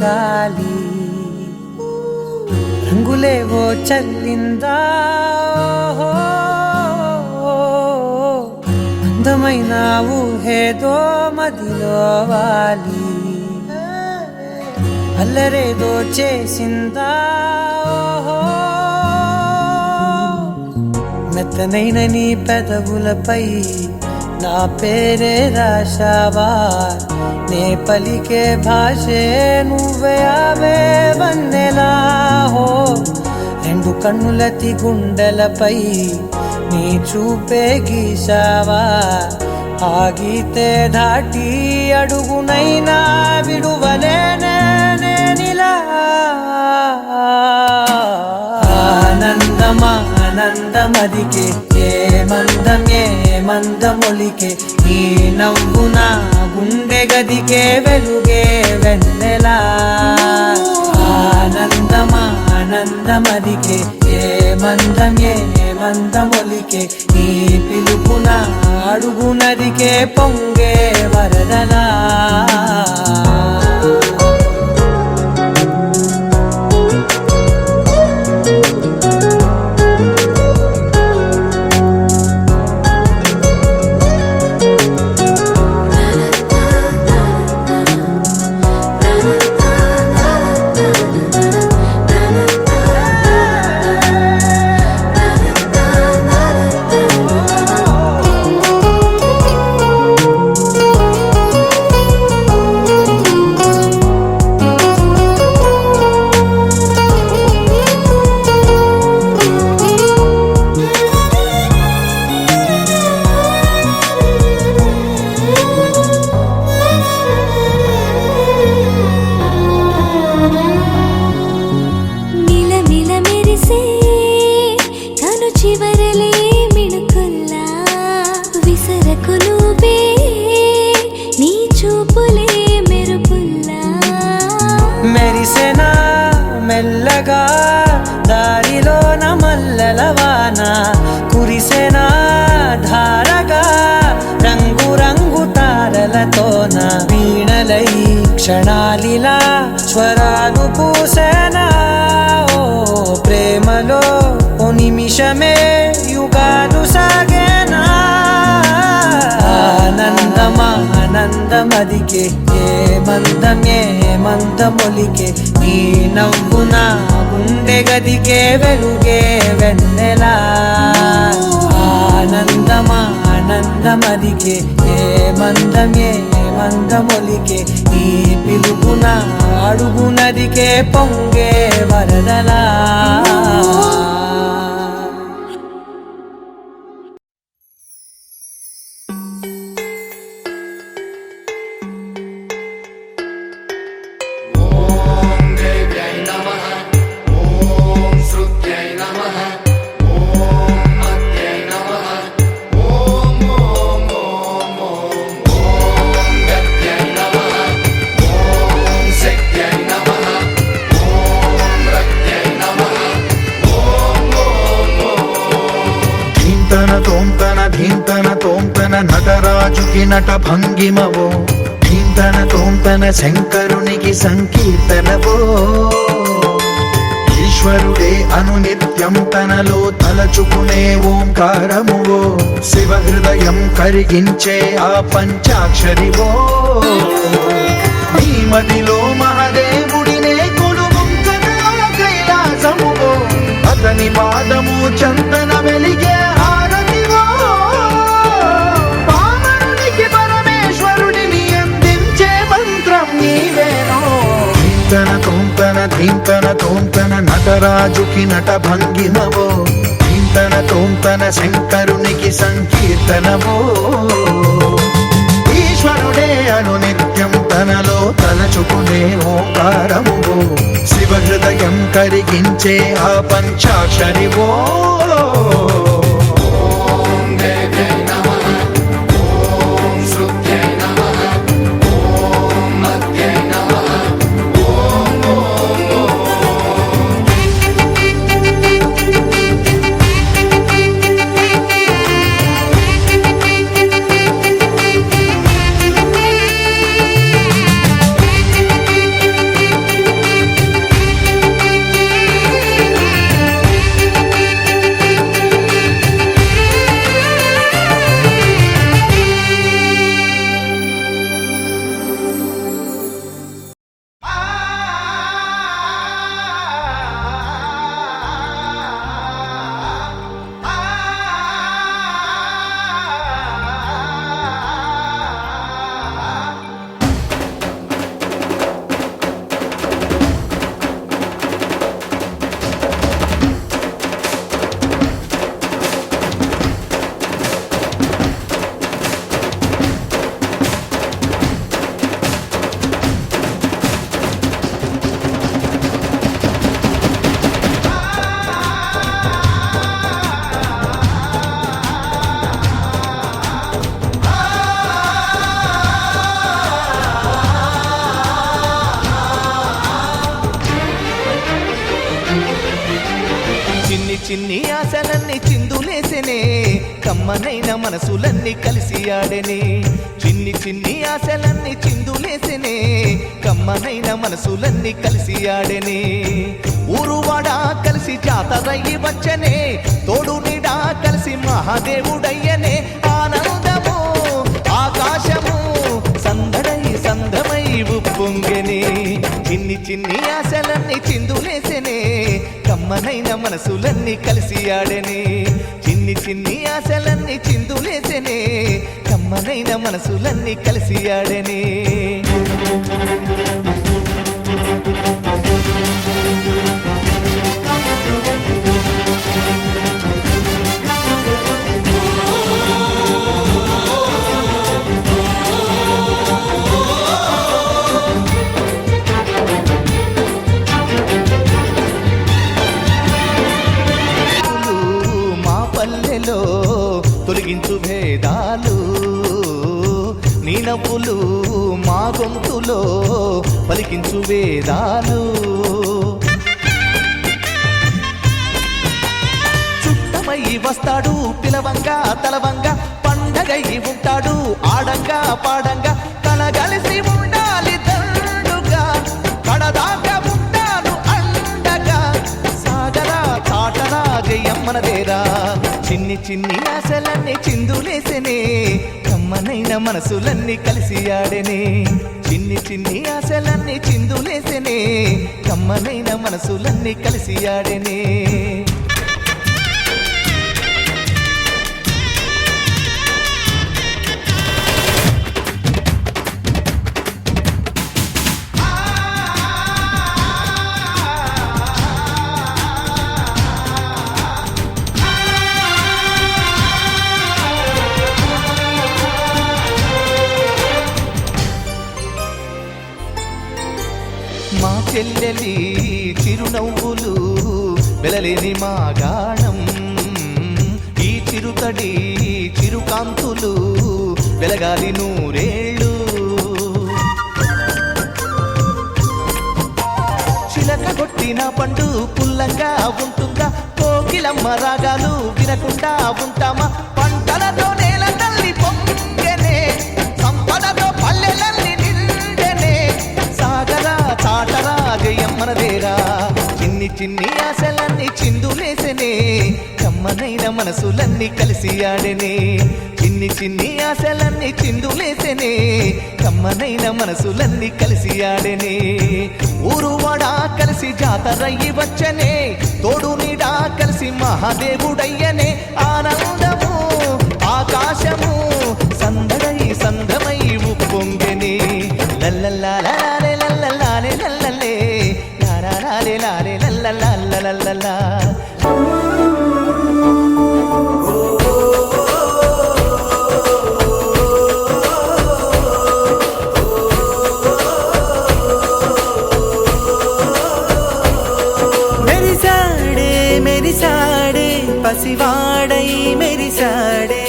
గాలి. రంగులేవో చల్లిందా? అందమైన ఊహేదో మదిలో వాలి. అల్లరేదో చేసిందా? ఓహో. మెత్తనైన నీ పెదవులపై నా పేరే రాశావా? నే పలికే భాషే నువ్వే అవే వన్నెలా హో రెండు కన్నులతి గుండెలపై నీ చూపే గీసావా ఆగితే దాటి అడుగునైనా విడువలేనే నేనిలా ఆనందమా ఆనందమదికే మందమే మందం ఏ మందమొలికే. ఈ నవ్వున గుండె గదికే వెలుగే వెన్నెలా. ఆనందమా ఆనందమదికే. ఏ మందం ఏ మందమొలికే. ఈ పిలుపున అడుగునదికే పొంగే వరదలా. ఆనందమదికే ఏ మందం ఏ మందమొలికే నవ్వు నా గుండె గదికే వెలుగే వెన్నెలా. ఆనందమా ఆనందమదికే ఏ మందం ఏ మందమొలికే ఈ పిలుపున అడుగునదికే పొంగే వరదలా. రాజుకి నట భంగిమవో ధీంతన తోంతన శంకరునికి సంకీర్తనవో. ఈశ్వరుడే అనునిత్యం తనలో తలచుకునే ఓంకారమువో శివ హృదయం కరిగించే ఆ పంచాక్షరివో. మదిలో మహదేవుడినే కొలుముంచగా కైలాసమువో అతని పాదము చందన వెలిగే ధీంతన తోంతన నటరాజుకి నట భంగిమవో. ధీంతన తోంతన శంకరునికి సంకీర్తనవో ఈశ్వరుడే అనునిత్యం తనలో తలచుకునే ఓంకారము శివ హృదయం కరిగించే ఆ పంచాక్షరివో. కలిసి చిన్ని చిన్ని ఆశలన్నీ చిందులేసనే. కమ్మనైన మనసులన్నీ కలిసి ఆడనే. ఊరువాడా కలిసి జాతరయ్యి వచ్చనే. తోడు నీడా కలిసి మహాదేవుడయ్యనే. ఆనందము ఆకాశము సందడై సందమై ఉప్పొంగనే. చిన్ని చిన్ని ఆశలన్నీ చిందులేసనే. కమ్మనైన మనసులన్నీ కలిసి ఆడనే. చిన్ని చిన్ని ఆశలన్నీ చిందు మనైన మనసులన్నీ కలిసి ఆడనే. నవ్వులు మా గొంతులో పలికించు వేదాలు. చుట్టమయ్యి వస్తాడు పిలవంగా తలవంగా పండగయ్యి ఉంటాడు ఆడంగా పాడంగా. కలగలిసి ఉండాలి దండుగా కడదాకా ఉంటాను అండగా. సాగరా చాటరా జయమ్మనదేరా చిన్ని చిన్ని ఆశలన్నీ చిందులే మనసులన్నీ కలిసి ఆడెనే. చిన్ని చిన్ని ఆశలన్నీ చిందులేసెనే. కమ్మనైన మనసులన్నీ కలిసి ఆడెనే. చిరుతడి చిరుకాంతులు వెలగాలి నూరేళ్ళు చిలక కొట్టిన పండు పుల్లంగా ఉంటుందా కోకిలమ్మ రాగాలు వినకుండా ఉంటామా పంటలతో నేల తల్లి పొంగనే సంపదతో పల్లెలల్లి నిండెనే సాగరా చాటరా జయమ్మనదేరా చిన్ని చిన్ని ఆశలన్నీ చిందులేసనే కమ్మనైన మనసులన్నీ కలిసి ఆడెనే. చిన్ని చిన్ని ఆశలన్నీ చిందులేసెనే. కమ్మనైన మనసులన్నీ కలిసి ఆడెనే. ఊరువాడ కలిసి జాతరయ్యి వచ్చనే. తోడు నీడా కలిసి మహాదేవుడయ్యనే. ఆనందము ఆకాశము సందడై సందమై ఉప్పొంగెనే. లల్లల్లా మెరిసాడే.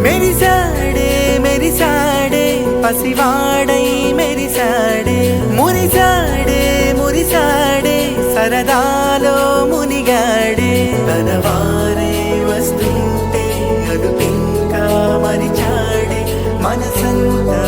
మెరిసాడే మెరిసాడే పసివాడై మెరిసాడే. మురిసాడే మురిసాడే సరదాలో మునిగాడే. తనవారే వస్తుంటే అదుపింకా మరిచాడే. మనసంతా